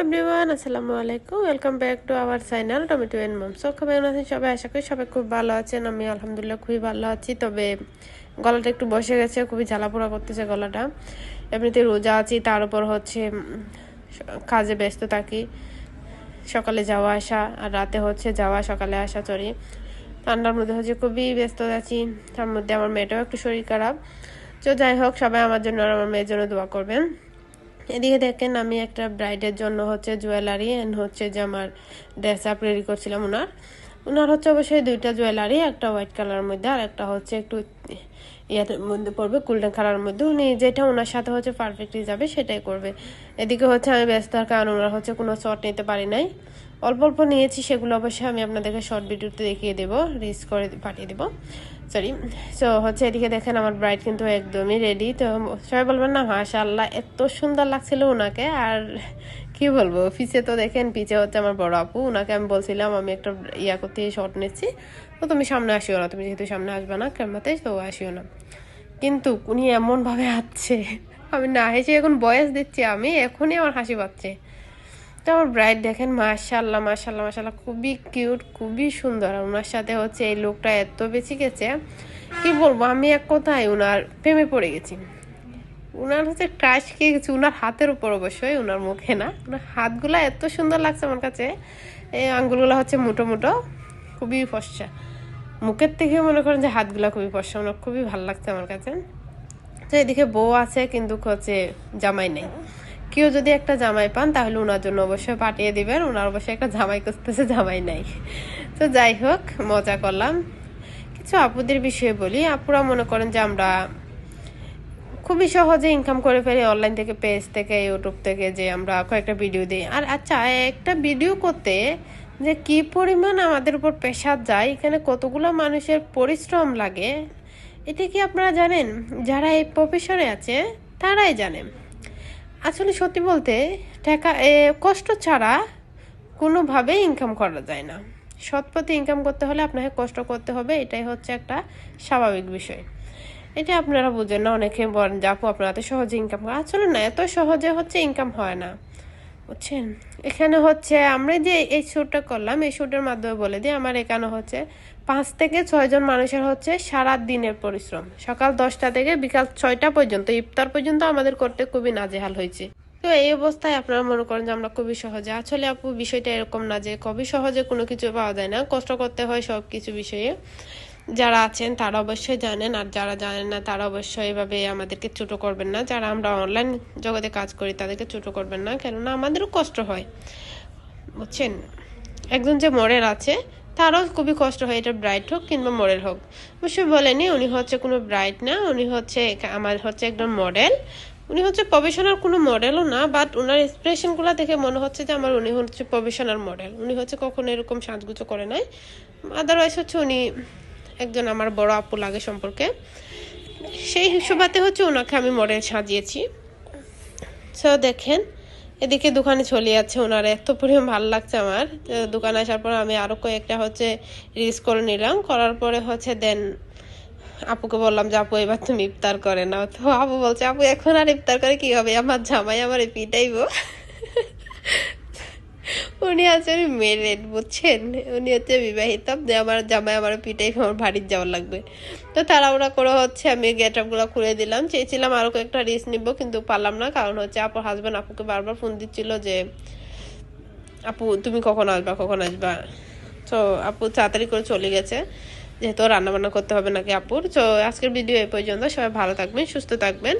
Everyone আসসালামু আলাইকুম welcome back to our channel Tomato and Mom so কেমন আছেন সবাই, আশা করি সবাই খুব ভালো আছেন। আমি আলহামদুলিল্লাহ খুবই ভালো আছি। তবে গলাটা একটু বসে গেছে, খুবই জ্বালাপোড়া করতেছে গলাটা। এমনিতে রোজা আছি, তার উপর হচ্ছে কাজে ব্যস্ত থাকি। সকালে যাওয়া আসা, আর রাতে হচ্ছে যাওয়া, সকালে আসা চড়ি ঠান্ডার মধ্যে হচ্ছে খুবই ব্যস্ত আছি। তার মধ্যে আমার মেয়েটাও একটু শরীর খারাপ। তো যাই হোক, সবাই আমার জন্য আর আমার মেয়ের জন্য দোয়া করবেন। এদিকে দেখেন, আমি একটা ব্রাইডের জন্য হচ্ছে জুয়েলারি অ্যান্ড হচ্ছে যে আমার ড্রেস আপ রেডি করছিলাম ওনার। ওনার হচ্ছে অবশ্যই দুইটা জুয়েলারি একটা হোয়াইট কালারের মধ্যে আর একটা হচ্ছে একটু ইয়ার মধ্যে পড়বে গোল্ডেন কালারের মধ্যে। উনি যেটা ওনার সাথে হচ্ছে পারফেক্টলি যাবে, সেটাই করবে। এদিকে হচ্ছে আমি ব্যস্ত থাকার কারণ ওনার হচ্ছে কোনো শর্ট নিতে পারি নাই। অল্প অল্প নিয়েছি, সেগুলো অবশ্যই আমি আপনাদেরকে শর্ট ভিডিওতে দেখিয়ে দেবো রিস করে পাঠিয়ে দেবো। সরি সো হচ্ছে এদিকে দেখেন আমার ব্রাইড কিন্তু একদমই রেডি তো সবাই বলবেন না, মাশাআল্লাহ, এত সুন্দর লাগছিল ওনাকে। আর কি বলব? পিছে তো দেখেন, পিছে হচ্ছে আমার বড় আপু। ওনাকে আমি বলছিলাম, আমি একটা ইয়া করতে শর্ট নিচ্ছি। তো তুমি সামনে আসিও না। তুমি যেহেতু সামনে আসবে না ক্যামেরাতে, তো আসিও না। কিন্তু উনি এমনভাবে আসছে আমি না হেসে এখন বয়স দিচ্ছি আমি, এখনই আমার হাসি পাচ্ছে। তো আমার ব্রাইড দেখেন মাশাল্লাহ মাশাল্লাহ মাশাল্লাহ খুবই কিউট খুবই সুন্দর। আর ওনার সাথে হচ্ছে এই লোকটা এত বেশি গেছে। কি বলব? আমি এক কথায় ওনার প্রেমে পড়ে গেছি। ওনার হচ্ছে ক্রাশ খেয়ে গেছি ওনার হাতের উপর অবশ্যই ওনার মুখে না। ওনার হাতগুলো এত সুন্দর লাগছে আমার কাছে। এই আঙ্গুলগুলো হচ্ছে মুটো মুটো, খুবই ফসা। মুখের থেকে মনে করেন যে হাতগুলো খুবই ফসা ওনার খুবই ভালো লাগছে আমার কাছে। তো এদিকে বউ আছে, কিন্তু হচ্ছে জামাই নেই। কেউ যদি একটা জামাই পান, তাহলে ওনার জন্য অবশ্যই পাঠিয়ে দিবেন। ওনার অবশ্যই একটা জামাই খুঁজতেছে, জামাই নাই। তো যাই হোক, মজা করলাম। কিছু আপুদের বিষয়ে বলি। আপুরা মনে করেন যে আমরা খুবই সহজে ইনকাম করে ফেলি অনলাইন থেকে পেজ থেকে ইউটিউব থেকে, যে আমরা কয়েকটা ভিডিও দিই। আর আচ্ছা একটা ভিডিও করতে যে কি পরিমাণ আমাদের উপর প্রেশার যায়, এখানে কতগুলো মানুষের পরিশ্রম লাগে, এটা কি আপনারা জানেন? যারা এই প্রফেশনে আছে, তারাই জানেন। আসলে সত্যি বলতে, টাকা কষ্ট ছাড়া কোনোভাবেই ইনকাম করা যায় না। সৎ পথে ইনকাম করতে হলে আপনাকে কষ্ট করতে হবে, এটাই হচ্ছে একটা স্বাভাবিক বিষয়। এটা আপনারা বুঝেন না, অনেকে বলেন যে, আপু, আপনারা তো সহজে ইনকাম করেন আসলে না, এত সহজে হচ্ছে ইনকাম হয় না। বুঝছেন? এখানে হচ্ছে আমরা যে এই শ্যুটটা করলাম, এই শ্যুটের মাধ্যমে বলে দিই, আমার এখানে হচ্ছে পাঁচ থেকে ছয়জন মানুষের হচ্ছে সারা দিনের পরিশ্রম। সকাল দশটা থেকে বিকাল ছয়টা পর্যন্ত, ইফতার পর্যন্ত আমাদের করতে খুবই নাজেহাল হয়েছে। তো এই অবস্থায় আপনারা মনে করেন যে, আমরা খুবই সহজে। আসলে আপু, বিষয়টা এরকম না যে খুবই সহজে কোনো কিছু পাওয়া যায় না। কষ্ট করতে হয় সব কিছু বিষয়ে। যারা আছেন তারা অবশ্যই জানেন, আর যারা জানেন না তারা অবশ্যই এভাবে আমাদেরকে ছোট করবেন না। যারা আমরা অনলাইন জগতে কাজ করি তাদেরকে ছোট করবেন না, কেননা আমাদেরও কষ্ট হয়। বুঝছেন? একজন যে মডেল আছে, তারও খুবই কষ্ট হয়, এটা ব্রাইট হোক কিংবা মডেল হোক। অবশ্যই বলেনি, উনি হচ্ছে কোনো ব্রাইট না, উনি হচ্ছে আমার হচ্ছে একজন মডেল উনি হচ্ছে প্রফেশনাল কোনো মডেলও না বাট ওনার এক্সপ্রেশনগুলো দেখে মনে হচ্ছে যে আমার উনি হচ্ছে প্রফেশনাল মডেল উনি হচ্ছে কখনো এরকম সাজগুজো করে নাই। আদারওয়াইজ হচ্ছে উনি একজন আমার বড় আপু লাগে সম্পর্কে। সেই হিসেবাতে হচ্ছে ওনাকে আমি মডেল সাজিয়েছি। সো দেখেন, এদিকে দোকানে চলে যাচ্ছে ওনার। এত পরিমাণ ভালো লাগছে আমার। দোকানে আসার পর আমি আরও কয়েকটা হচ্ছে রিলস করে নিলাম। করার পরে হচ্ছে দেন আপুকে বললাম যে, আপু, এবার তুমি ইফতার করে নাও। তো আপু বলছে, আপু, এখন আর ইফতার করে কি হবে? আমার জামাই আমার পিটাইবো উনি আসলে মেরেড বুঝছেন? উনি হচ্ছে বিবাহিত আমার জামাই আমার পিটাই আমার বাড়ির যাওয়ার লাগবে। তো তাড়াহুড়া করে হচ্ছে আমি গেট আপগুলো খুলে দিলাম। চেয়েছিলাম আরও কয়েকটা রিস্ক নিব, কিন্তু পারলাম না, কারণ হচ্ছে আপুর হাজবেন্ড আপুকে বারবার ফোন দিচ্ছিল যে, আপু, তুমি কখন আসবা কখন আসবা? তো আপু তাড়াতাড়ি করে চলে গেছে। যেহেতু রান্না বান্না করতে হবে নাকি আপুর, তো আজকের ভিডিও এ পর্যন্ত সবাই ভালো থাকবেন, সুস্থ থাকবেন।